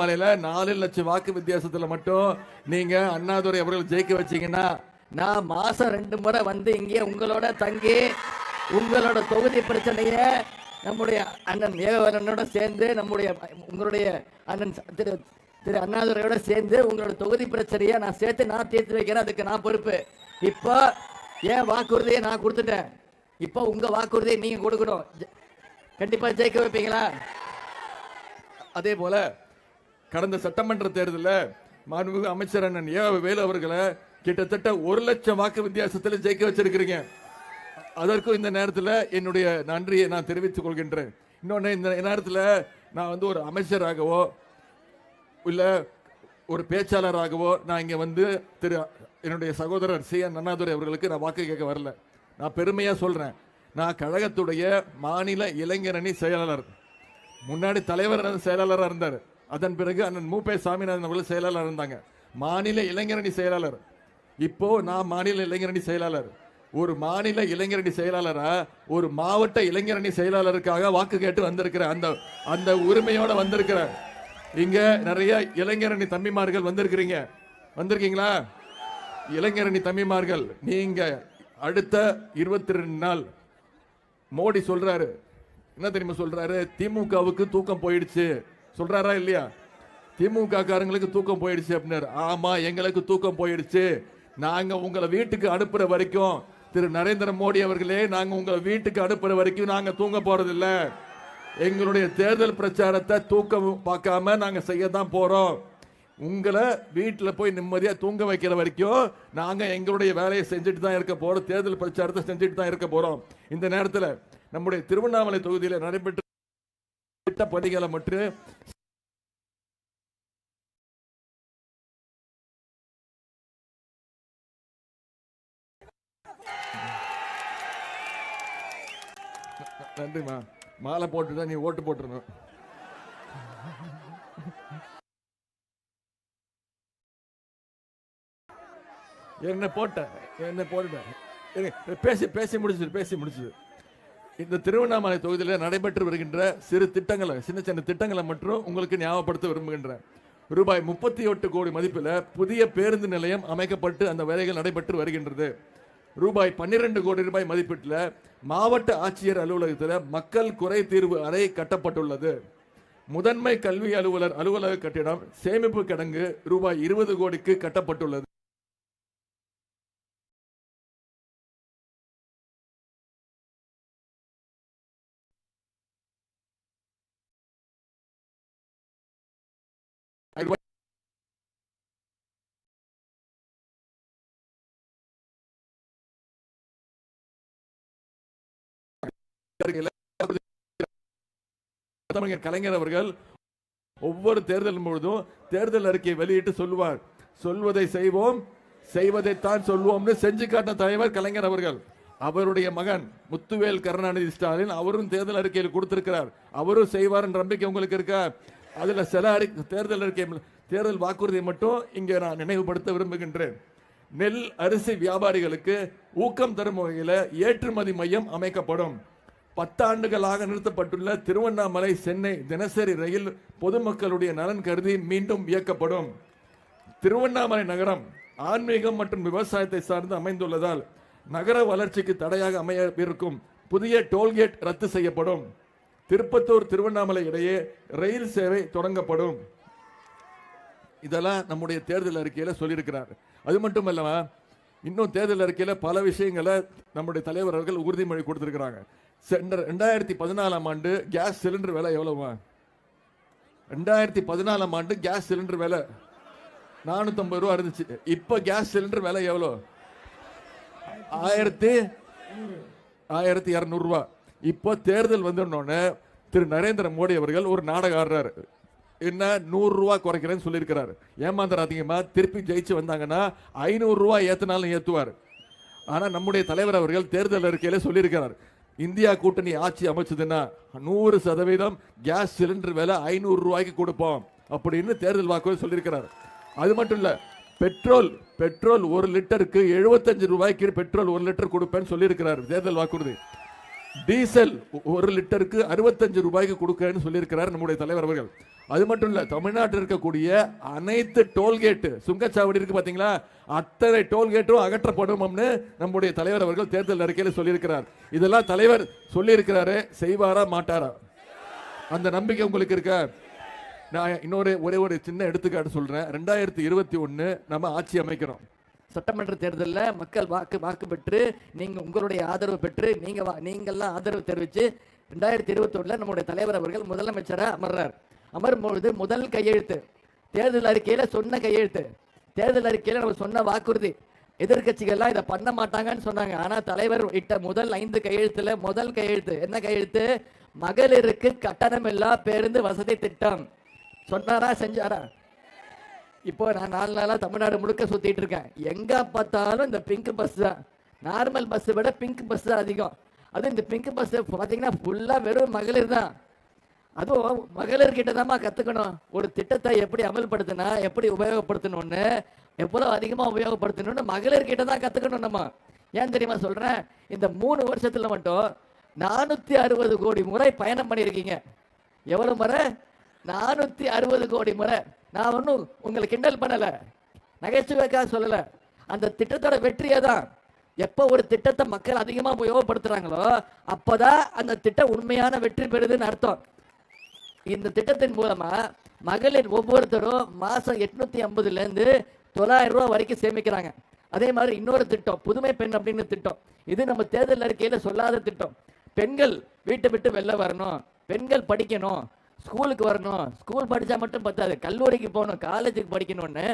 மலையில நாலு லட்சம் வாக்கு வித்தியாசத்துல மட்டும் நீங்க அண்ணாதுரை அவர்கள் ஜெயிக்க வச்சீங்கன்னா நான் மாசம் ரெண்டு முறை வந்து இங்கே உங்களோட தங்கி உங்களோட தொகுதி பிரச்சனைய நம்முடைய அண்ணன் ஏகவரனோட சேர்ந்து நம்முடைய உங்களுடைய அண்ணன் திரு திரு அண்ணாதுரையோட சேர்ந்து உங்களோட தொகுதி பிரச்சனையை நான் சேர்த்து நான் தீர்த்து வைக்கிறேன் அதுக்கு நான் பொறுப்பு. இப்போ ஏன் வாக்குறுதியை நான் கொடுத்துட்டேன். இப்போ உங்க வாக்குறுதியை நீங்க கொடுக்கணும். கண்டிப்பா ஜெயிக்க வைப்பீங்களா? அதே போல கடந்த சட்டமன்ற தேர்தலில் மாண்புமிகு அமைச்சர் அண்ணன் ஏ வேலு அவர்களை கிட்டத்தட்ட ஒரு லட்சம் வாக்கு வித்தியாசத்தில் ஜெயிக்க வச்சிருக்கிறீங்க. அதற்கும் இந்த நேரத்தில் என்னுடைய நன்றியை நான் தெரிவித்துக் கொள்கின்றேன். இன்னொன்று இந்த நேரத்தில் நான் வந்து ஒரு அமைச்சராகவோ இல்லை ஒரு பேச்சாளராகவோ நான் இங்கே வந்து திரு என்னுடைய சகோதரர் சி என் அண்ணாதுரை அவர்களுக்கு நான் வாக்கு கேட்க வரல. நான் பெருமையாக சொல்கிறேன் நான் கழகத்துடைய மாநில இளைஞரணி செயலாளர். முன்னாடி தலைவர் செயலாளராக இருந்தார். அதன் பிறகு அண்ணன் மூப்பே சாமிநாதன் அவர்கள் செயலாளர் இருந்தாங்க. மாநில இளைஞரணி செயலாளர். இப்போ நான் மாநில இளைஞரணி செயலாளர். ஒரு மாநில இளைஞரணி செயலாளரா ஒரு மாவட்ட இளைஞரணி செயலாளருக்காக வாக்கு கேட்டு வந்திருக்கிறேன் அந்த அந்த உரிமையோட வந்திருக்கிறேன் இங்க நிறைய இளைஞரணி தம்பிமார்கள் வந்திருக்கிறீங்க. வந்திருக்கீங்களா? இளைஞரணி தம்பிமார்கள் நீங்க அடுத்த இருபத்தி ரெண்டு நாள் மோடி சொல்றாரு. என்ன தெரியுமா சொல்றாரு? திமுகவுக்கு தூக்கம் போயிடுச்சு. சொல்றாரா இல்லையா? திமுக காரங்களுக்கு தூக்கம் போயிடுச்சு அப்படின்னாரு ஆமா எங்களுக்கு தூக்கம் போயிடுச்சு. நாங்க உங்களை வீட்டுக்கு அனுப்புற வரைக்கும் திரு நரேந்திர மோடி அவர்களே நாங்க உங்களை வீட்டுக்கு அனுப்புற வரைக்கும் நாங்க தூங்க போறது இல்ல எங்களுடைய தேர்தல் பிரச்சாரத்தை தூக்கம் பார்க்காம நாங்க செய்ய தான் போறோம். உங்களை வீட்டில் போய் நிம்மதியாக தூங்க வைக்கிற வரைக்கும் நாங்கள் எங்களுடைய வேலையை செஞ்சுட்டு தான் இருக்க போகிறோம் தேர்தல் பிரச்சாரத்தை செஞ்சுட்டு தான் இருக்க போகிறோம் இந்த நேரத்தில் நம்முடைய திருவண்ணாமலை தொகுதியில் நடைபெற்ற குறிப்பிட்ட பணிகளை மட்டும் நன்றிம்மா. மாலை போட்டுட்டா நீ ஓட்டு போட்டுருணும் என்ன போட்ட என்ன போட்டுட்ட. பேசி பேசி முடிச்சது பேசி முடிச்சது இந்த திருவண்ணாமலை தொகுதியில் நடைபெற்று வருகின்ற சிறு திட்டங்களை சின்ன சின்ன திட்டங்களை மட்டும் உங்களுக்கு ஞாபகப்படுத்த விரும்புகின்றேன். ரூபாய் முப்பத்தி எட்டு கோடி மதிப்பில் புதிய பேருந்து நிலையம் அமைக்கப்பட்டு அந்த வேலைகள் நடைபெற்று வருகின்றது. ரூபாய் பன்னிரண்டு கோடி ரூபாய் மதிப்பீட்டில் மாவட்ட ஆட்சியர் அலுவலகத்தில் மக்கள் குறை தீர்வு அறை கட்டப்பட்டுள்ளது. முதன்மை கல்வி அலுவலர் அலுவலக கட்டிடம் சேமிப்பு கிடங்கு ரூபாய் இருபது கோடிக்கு கட்டப்பட்டுள்ளது. தமிழர் கலைஞர் அவர்கள் ஒவ்வொரு தேர்தல் பொழுதும் தேர்தல் அறிக்கையை வெளியிட்டு சொல்லுவார். சொல்வதை செய்வோம் செய்வதைத்தான் சொல்வோம்னு செஞ்சு காட்டின தலைவர் கலைஞர் அவர்கள். அவருடைய மகன் முத்துவேல் கருணாநிதி ஸ்டாலின் அவரும் தேர்தல் அறிக்கையில் கொடுத்திருக்கிறார். அவரும் செய்வார் என்ற நம்பிக்கை உங்களுக்கு இருக்கா? அதுல சில அறி தேர்தல் அறிக்கை தேர்தல் வாக்குறுதியை மட்டும் இங்கே நான் நினைவுபடுத்த விரும்புகின்றேன். நெல் அரிசி வியாபாரிகளுக்கு ஊக்கம் தரும் வகையில் ஏற்றுமதி மையம் அமைக்கப்படும். பத்தாண்டுகளாக நிறுத்தப்பட்டுள்ள திருவண்ணாமலை சென்னை தினசரி ரயில் பொதுமக்களுடைய நலன் கருதி மீண்டும் இயக்கப்படும். திருவண்ணாமலை நகரம் ஆன்மீகம் மற்றும் விவசாயத்தை சார்ந்து அமைந்துள்ளதால் நகர வளர்ச்சிக்கு தடையாக அமைய இருக்கும் புதிய டோல்கேட் ரத்து செய்யப்படும். திருப்பத்தூர் திருவண்ணாமலை இடையே ரயில் சேவை தொடங்கப்படும். இதெல்லாம் நம்முடைய தேர்தல் அறிக்கையில் சொல்லியிருக்கிறார். அது மட்டும் இல்லாமல் இன்னும் தேர்தல் அறிக்கையில் பல விஷயங்களை நம்முடைய தலைவர் அவர்கள் உறுதிமொழி கொடுத்துருக்கிறாங்க. ரெண்டாயிரத்தி பதினாலாம் ஆண்டு கேஸ் சிலிண்டர் விலை எவ்வளவுமா? ரெண்டாயிரத்தி பதினாலாம் ஆண்டு கேஸ் சிலிண்டர் விலை நானூற்றம்பது ரூபா இருந்துச்சு. இப்ப கேஸ் சிலிண்டர் விலை எவ்வளோ? ஆயிரத்தி ஆயிரத்தி இரநூறுவா. இப்போ தேர்தல் வந்துடனோடனே திரு நரேந்திர மோடி அவர்கள் ஒரு நாடகம் ஆடுறாரு. என்ன நூறுரூவா குறைக்கிறேன்னு சொல்லியிருக்கிறாரு. ஏமாந்துடாதீங்கம்மா திருப்பி ஜெயிச்சு வந்தாங்கன்னா ஐநூறுரூவா ஏற்றினாலும் ஏற்றுவார் ஆனால் நம்முடைய தலைவர் அவர்கள் தேர்தல் அறிக்கையில சொல்லியிருக்கிறார். இந்தியா கூட்டணி ஆட்சி அமைச்சதுன்னா நூறு சதவீதம் கேஸ் சிலிண்டர் விலை ஐநூறு ரூபாய்க்கு கொடுப்போம் அப்படின்னு தேர்தல் வாக்குறுதி சொல்லியிருக்கிறார். அது மட்டும் இல்ல பெட்ரோல் பெட்ரோல் ஒரு லிட்டருக்கு எழுபத்தஞ்சு ரூபாய்க்கு பெட்ரோல் ஒரு லிட்டர் கொடுப்பேன்னு சொல்லியிருக்கிறார் தேர்தல் வாக்குறுதி. டீசல் ஒரு லிட்டருக்கு அறுபத்தஞ்சு ரூபாய்க்கு கொடுக்கறேன்னு சொல்லியிருக்கிறார் நம்முடைய தலைவர் அவர்கள். அது மட்டும் இல்ல தமிழ்நாட்டில் இருக்கக்கூடிய அனைத்து டோல்கேட் சுங்கச்சாவடி இருக்கு பாத்தீங்களா? அத்தனை டோல்கேட்டும் அகற்றப்படும்னு நம்முடைய தலைவர் அவர்கள் தேர்தல் அறிக்கையில் சொல்லியிருக்கிறார். இதெல்லாம் தலைவர் சொல்லியிருக்கிறாரு செய்வாரா மாட்டாரா? அந்த நம்பிக்கை உங்களுக்கு இருக்கா? நான் இன்னொரு ஒரே ஒரு சின்ன எடுத்துக்காட்டு சொல்றேன். ரெண்டாயிரத்தி இருபத்தி ஒன்று நம்ம ஆட்சி அமைக்கிறோம். சட்டமன்ற தேர்தலில் மக்கள் வாக்கு வாக்கு பெற்று நீங்கள் உங்களுடைய ஆதரவு பெற்று நீங்கள் வா- ஆதரவு தெரிவித்து ரெண்டாயிரத்தி இருபத்தி நம்முடைய தலைவர் அவர்கள் முதலமைச்சராக அமர்றார். அமரும் பொழுது முதல் கையெழுத்து. தேர்தல் அறிக்கையில் சொன்ன கையெழுத்து. தேர்தல் அறிக்கையில் நம்ம சொன்ன வாக்குறுதி. எதிர்க்கட்சிகள்லாம் இதை பண்ண மாட்டாங்கன்னு சொன்னாங்க. ஆனால் தலைவர் இட்ட முதல் ஐந்து கையெழுத்தில் முதல் கையெழுத்து. என்ன கையெழுத்து? மகளிருக்கு கட்டணம் இல்லா பேருந்து வசதி திட்டம். சொன்னாரா செஞ்சாரா? இப்போ நான் நாலு நாளாக தமிழ்நாடு முழுக்க சுற்றிட்டு இருக்கேன். எங்கே பார்த்தாலும் இந்த பிங்க் பஸ் தான். நார்மல் பஸ்ஸை விட பிங்க் பஸ் தான் அதிகம். அதுவும் இந்த பிங்க் பஸ் பார்த்தீங்கன்னா ஃபுல்லாக வெறும் மகளிர் தான். அதுவும் மகளிர்கிட்ட தான்மா கற்றுக்கணும் ஒரு திட்டத்தை எப்படி அமல்படுத்தினா எப்படி உபயோகப்படுத்தணும்னு எவ்வளோ அதிகமாக உபயோகப்படுத்தணும்னு மகளிர்கிட்ட தான் கற்றுக்கணும் நம்ம. ஏன் தெரியுமா சொல்கிறேன் இந்த மூணு வருஷத்தில் மட்டும் நானூற்றி அறுபது கோடி முறை பயணம் பண்ணியிருக்கீங்க. எவ்வளோ முறை? நானூற்றி அறுபது கோடி முறை. நான் ஒன்றும் உங்களை கிண்டல் பண்ணலை. நகைச்சுவைக்காக சொல்லலை. அந்த திட்டத்தோட வெற்றியை தான் எப்போ ஒரு திட்டத்தை மக்கள் அதிகமாக உபயோகப்படுத்துகிறாங்களோ அப்போ தான் அந்த திட்டம் உண்மையான வெற்றி பெறுதுன்னு அர்த்தம். இந்த திட்டத்தின் மூலமா மகளிர் ஒவ்வொருத்தரும் மாசம் எட்நூத்தி ஐம்பதுல இருந்து தொள்ளாயிரம் ரூபா வரைக்கும் சேமிக்கிறாங்க. அதே மாதிரி இன்னொரு திட்டம் புதுமை பெண் அப்படின்னு திட்டம். இது நம்ம தேர்தல் அறிக்கையில சொல்லாத திட்டம். பெண்கள் வீட்டை விட்டு வெளில வரணும். பெண்கள் படிக்கணும். ஸ்கூலுக்கு வரணும். ஸ்கூல் படித்தா மட்டும் பத்தாது. கல்லூரிக்கு போகணும். காலேஜுக்கு படிக்கணும்னு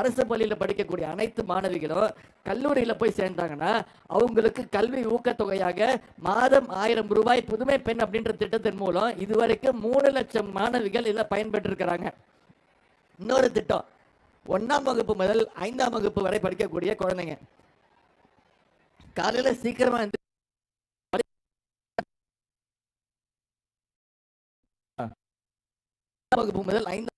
அரசு பள்ளியில் படிக்கக்கூடிய அனைத்து மாணவிகளும் கல்லூரியில் போய் சேர்ந்தாங்கன்னா அவங்களுக்கு கல்வி ஊக்கத்தொகையாக மாதம் ஆயிரம் ரூபாய் புதுமை பெண் அப்படின்ற திட்டத்தின் மூலம் இதுவரைக்கும் மூணு லட்சம் மாணவிகள் இதில் பயன்பெற்றிருக்கிறாங்க. இன்னொரு திட்டம். ஒன்றாம் வகுப்பு முதல் ஐந்தாம் வகுப்பு வரை படிக்கக்கூடிய குழந்தைங்க. காலையில் சீக்கிரமாக வகுப்பு முதல் ஐந்தாம்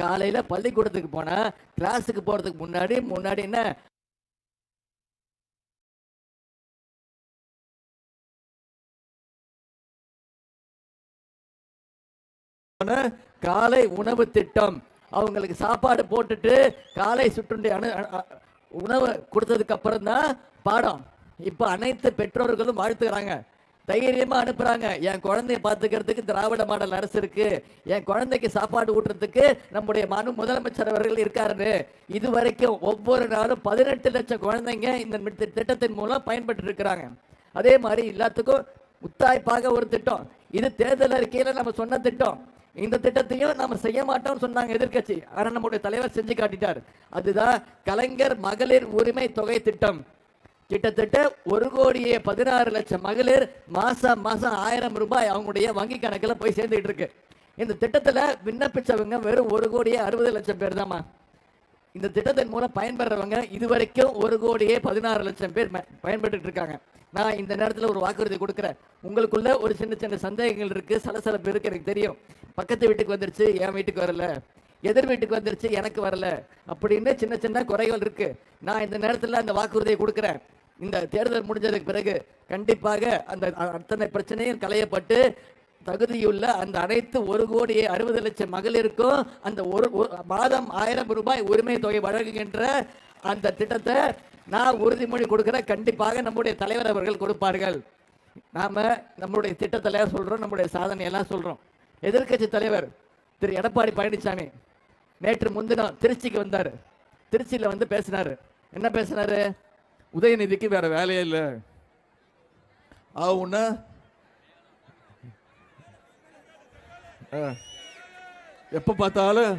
காலையில பள்ளிக்கூடத்துக்கு போனா கிளாஸுக்கு போறதுக்கு முன்னாடி முன்னாடி என்ன? காலை உணவு திட்டம். அவங்களுக்கு சாப்பாடு போட்டுட்டு காலை சுற்றுண்டை அணு உணவு கொடுத்ததுக்கு அப்புறம் தான் பாடம். இப்ப அனைத்து பெற்றோர்களும் வாழ்த்துக்கிறாங்க. தைரியமா அனுப்புறாங்க. என் குழந்தைய பாத்துக்கிறதுக்கு திராவிட மாடல் அரசு இருக்கு. என் குழந்தைக்கு சாப்பாடு ஊட்டுறதுக்கு நம்முடைய மனு முதலமைச்சர் அவர்கள் இருக்காரு இது வரைக்கும் ஒவ்வொரு நாளும் பதினெட்டு லட்சம் குழந்தைங்க இந்த திட்டத்தின் மூலம் பயன்பட்டு இருக்கிறாங்க அதே மாதிரி எல்லாத்துக்கும் முத்தாய்ப்பாக ஒரு திட்டம். இது தேர்தல் அறிக்கையில நம்ம சொன்ன திட்டம். இந்த திட்டத்தையும் நம்ம செய்ய மாட்டோம்னு சொன்னாங்க எதிர்க்கட்சி. ஆனா நம்முடைய தலைவர் செஞ்சு காட்டிட்டார். அதுதான் கலைஞர் மகளிர் உரிமை தொகை திட்டம். கிட்டத்தட்ட ஒரு கோடியே பதினாறு லட்சம் மகளிர் மாசம் மாசம் ஆயிரம் ரூபாய் அவங்களுடைய வங்கி கணக்கில் போய் சேர்ந்துட்டு இருக்கு. இந்த திட்டத்தில் விண்ணப்பிச்சவங்க வெறும் ஒரு கோடியே அறுபது லட்சம் பேர் தாம்மா இந்த திட்டத்தின் மூலம் பயன்பெறவங்க இதுவரைக்கும் ஒரு கோடியே பதினாறு லட்சம் பேர் பயன்பட்டு இருக்காங்க. நான் இந்த நேரத்தில் ஒரு வாக்குறுதி கொடுக்குறேன். உங்களுக்குள்ள ஒரு சின்ன சின்ன சந்தேகங்கள் இருக்கு சலசலப்பு இருக்கு எனக்கு தெரியும். பக்கத்து வீட்டுக்கு வந்துருச்சு என் வீட்டுக்கு வரல. எதிர் வீட்டுக்கு வந்துருச்சு எனக்கு வரல. அப்படின்னு சின்ன சின்ன குறைகள் இருக்கு. நான் இந்த நேரத்தில் அந்த வாக்குறுதியை கொடுக்குறேன். இந்த தேர்தல் முடிஞ்சதுக்கு பிறகு கண்டிப்பாக அந்த அத்தனை பிரச்சனையும் களையப்பட்டு தகுதியுள்ள அந்த அனைத்து ஒரு கோடியே அறுபது லட்சம் மகளிருக்கும் அந்த ஒரு ஒரு- மாதம் ஆயிரம் ரூபாய் உரிமை தொகை வழங்குகின்ற அந்த திட்டத்தை நான் உறுதிமொழி கொடுக்கிறேன் கண்டிப்பாக நம்முடைய தலைவர் அவர்கள் கொடுப்பார்கள். நாம நம்முடைய திட்டத்துல சொல்றோம் நம்முடைய சாதனையெல்லாம் சொல்றோம். எதிர்க்கட்சி தலைவர் திரு எடப்பாடி பழனிசாமி நேற்று முன்தினம் திருச்சிக்கு வந்தார். திருச்சியில் வந்து பேசினார். என்ன பேசினாரு? உதயநிதிக்கு வேற வேலையே இல்லை. ஆகுன்னா எப்போ பார்த்தாலும்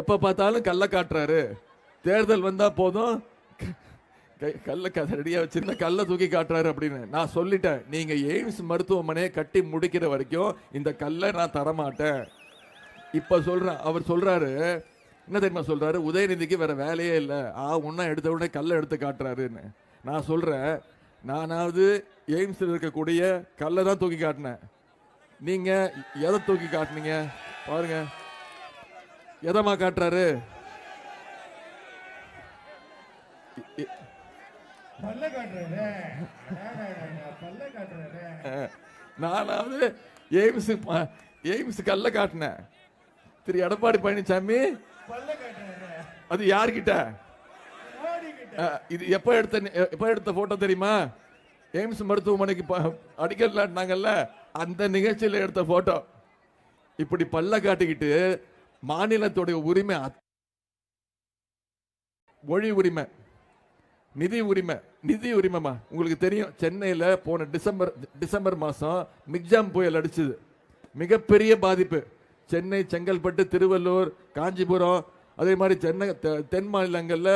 எப்போ பார்த்தாலும் கள்ள காட்டுறாரு. தேர்தல் வந்தால் போதும். கல்ல க வச்சிருந்தா வச்சிருந்த கல்ல தூக்கி காட்டுறாரு அப்படின்னு. நான் சொல்லிட்டேன். நீங்க எய்ம்ஸ் மருத்துவமனையை கட்டி முடிக்கிற வரைக்கும் இந்த கல்லை நான் தரமாட்டேன். இப்போ சொல்றேன் அவர் சொல்றாரு என்ன தெரியுமா சொல்றாரு? உதயநிதிக்கு வேற வேலையே இல்லை. ஆ உன்ன எடுத்த உடனே கல்லை எடுத்து காட்டுறாருன்னு. நான் சொல்றேன் நானாவது எய்ம்ஸில் இருக்கக்கூடிய கல்லை தான் தூக்கி காட்டினேன். நீங்க எதை தூக்கி காட்டுனீங்க? பாருங்க. எதமா காட்டுறாரு? நானாவது எய்ம்ஸ் எய்ம்ஸ் கல்ல காட்டின திரு எடப்பாடி பழனிசாமி அது யார்கிட்ட? இது எப்ப எடுத்த எப்ப எடுத்த போட்டோ தெரியுமா? எய்ம்ஸ் மருத்துவமனைக்கு அடிக்கல் நாட்டனாங்கல்ல அந்த நிகழ்ச்சியில எடுத்த போட்டோ இப்படி பல்ல காட்டிக்கிட்டு மாநிலத்துடைய உரிமை மொழி உரிமை நிதி உரிமை நிதி உரிமைமா உங்களுக்கு தெரியும் சென்னையில போன டிசம்பர் டிசம்பர் மாசம் மிக்ஜாம் புயல் அடிச்சது. மிகப்பெரிய பாதிப்பு. சென்னை செங்கல்பட்டு திருவள்ளூர் காஞ்சிபுரம் அதே மாதிரி சென்னை தெ- தென் மாநிலங்களில்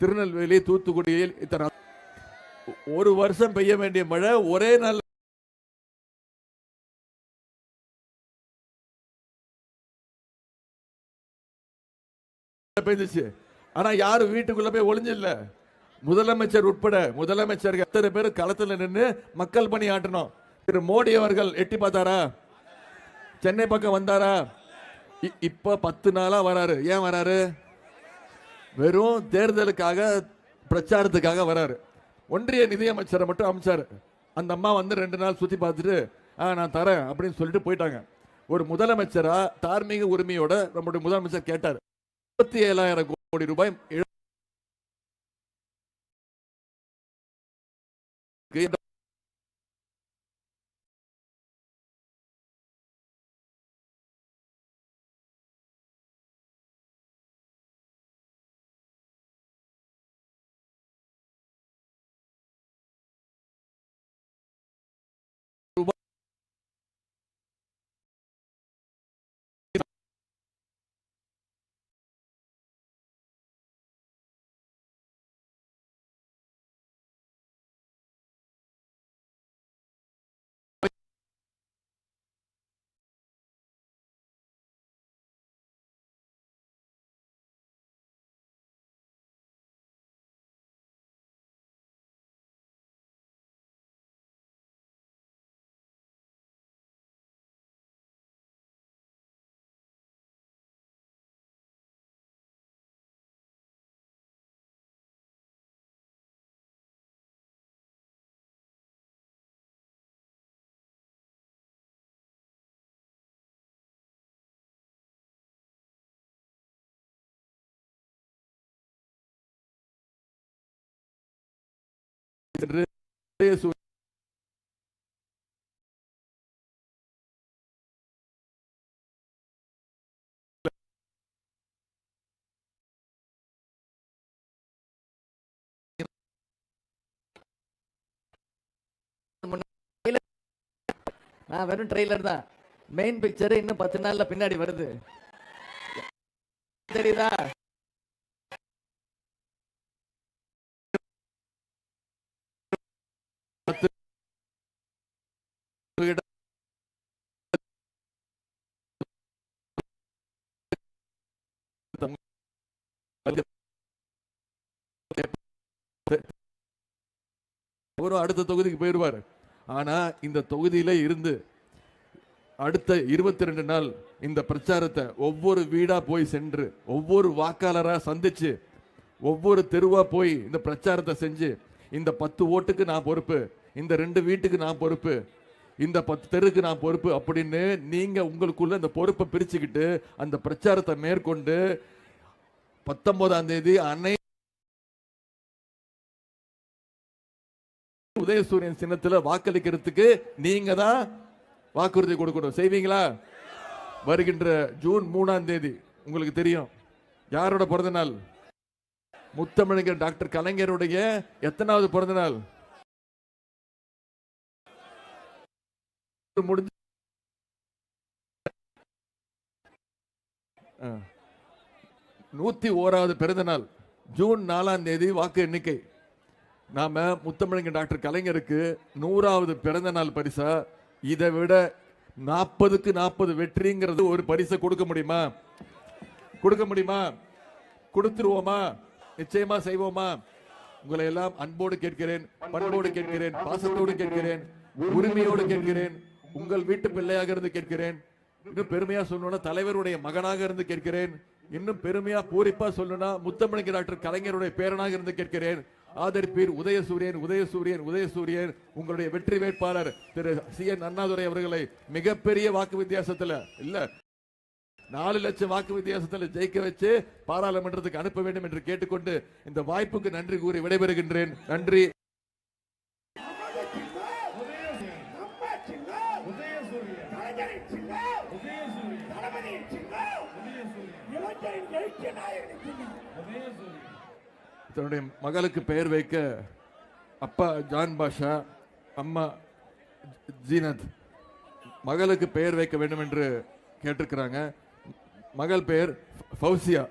திருநெல்வேலி தூத்துக்குடியில் இத்தனை ஒரு வருஷம் பெய்ய வேண்டிய மழை ஒரே நாள் பெய்ஞ்சிச்சு ஆனா யாரும் வீட்டுக்குள்ள போய் ஒளிஞ்சில்ல முதலமைச்சர் உட்பட முதலமைச்சர் எத்தனை பேர் களத்துல நின்று மக்கள் பணி ஆட்டணும். திரு மோடி அவர்கள் எட்டி பார்த்தாரா? சென்னை பக்கம் வந்தாரா? இப்போ இப்ப பத்து நாளா வராரு. ஏன் வராரு? வெறும் தேர்தலுக்காக பிரச்சாரத்துக்காக வராரு. ஒன்றிய நிதியமைச்சரை மட்டும் அமைச்சாரு. அந்த அம்மா வந்து ரெண்டு நாள் சுத்தி பார்த்துட்டு ஆ நான் தரேன் அப்படின்னு சொல்லிட்டு போயிட்டாங்க. ஒரு முதலமைச்சரா தார்மீக உரிமையோட நம்முடைய முதலமைச்சர் கேட்டார். முப்பத்தி ஏழாயிரம் கோடி ரூபாய் சென்று நான் வெறும் ட்ரெய்லர் தான். மெயின் பிக்சர் இன்னும் பத்து நாள்ல பின்னாடி வருது. தெரியுதா? அவரும் அடுத்த தொகுதிக்கு போயிடுவார். ஆனா இந்த தொகுதியில இருந்து அடுத்த இருபத்தி ரெண்டு நாள் இந்த பிரச்சாரத்தை ஒவ்வொரு வீடா போய் சென்று ஒவ்வொரு வாக்காளரா சந்திச்சு ஒவ்வொரு தெருவா போய் இந்த பிரச்சாரத்தை செஞ்சு இந்த பத்து ஓட்டுக்கு நான் பொறுப்பு இந்த ரெண்டு வீட்டுக்கு நான் பொறுப்பு இந்த பத்து தெருக்கு நான் பொறுப்பு அப்படின்னு நீங்க உங்களுக்குள்ள இந்த பொறுப்பை பிரிச்சுக்கிட்டு அந்த பிரச்சாரத்தை மேற்கொண்டு பத்தொன்பதாம் தேதி அன்னை உதயசூரியன் சின்னத்துல வாக்களிக்கிறதுக்கு நீங்க தான் வாக்குறுதி கொடுக்கணும். செய்வீங்களா? வருகின்ற ஜூன் மூணாம் தேதி. உங்களுக்கு தெரியும். யாரோட பிறந்த நாள்? டாக்டர் கலைஞருடைய எத்தனாவது பிறந்த நாள்? முடிஞ்சு. நூத்தி ஓராவது பிறந்த நாள் ஜூன் நாலாம் தேதி வாக்கு எண்ணிக்கை. நாம முத்தமிழங்க டாக்டர் கலைஞருக்கு நூறாவது பிறந்த நாள் பரிசா. இதை விட நாற்பதுக்கு நாற்பது வெற்றிங்கிறது ஒரு பரிசை கொடுக்க முடியுமா? கொடுக்க முடியுமா? கொடுத்துருவோமா? நிச்சயமா செய்வோமா? உங்களை எல்லாம் அன்போடு கேட்கிறேன் பண்போடு கேட்கிறேன் பாசத்தோடு கேட்கிறேன் உரிமையோடு கேட்கிறேன். உங்கள் வீட்டு பிள்ளையாக இருந்து கேட்கிறேன். இன்னும் பெருமையா சொல்லணும்னா தலைவருடைய மகனாக இருந்து கேட்கிறேன். இன்னும் பெருமையா பூரிப்பா சொல்லணும்னா முத்தமிழங்க டாக்டர் கலைஞருடைய பேரனாக இருந்து கேட்கிறேன். ஆதரிப்பீர் உதயசூரியன் உதயசூரியன் உதயசூரியன். உங்களுடைய வெற்றி வேட்பாளர் திரு சி என் அண்ணாதுரை அவர்களை மிகப்பெரிய வாக்கு வித்தியாசத்துல இல்ல நாலு லட்சம் வாக்கு வித்தியாசத்துல ஜெயிக்க வச்சு பாராளுமன்றத்துக்கு அனுப்ப வேண்டும் என்று கேட்டுக்கொண்டு இந்த வாய்ப்புக்கு நன்றி கூறி விடைபெறுகின்றேன். நன்றி. தன்னுடைய மகளுக்கு பெயர் வைக்க அப்பா ஜான் பாஷா அம்மா ஜீனத் மகளுக்கு பெயர் வைக்க வேண்டும் என்று கேட்டிருக்கிறாங்க. மகள் பெயர் ஃபௌசியா.